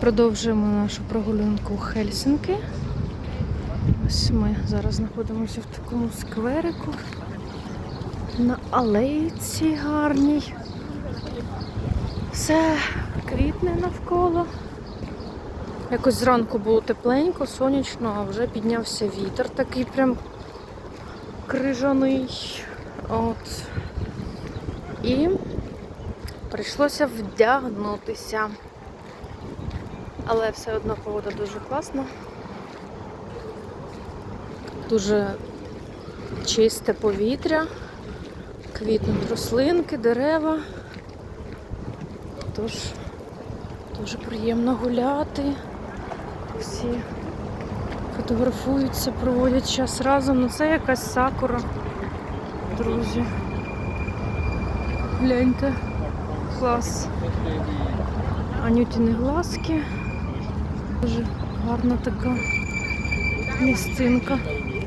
Продовжуємо нашу прогулянку у Хельсинки. Ось ми зараз знаходимося в такому скверику. На алейці гарній. Все квітне навколо. Якось зранку було тепленько, сонячно, а вже піднявся вітер такий прям крижаний. От. І прийшлося вдягнутися. Але все одно погода дуже класна. Дуже чисте повітря, квітнуть рослинки, дерева. Тож дуже приємно гуляти. Всі фотографуються, проводять час разом. Ну це якась сакура, друзі. Гляньте, клас. Анютіни глазки. Дуже гарна така місцинка.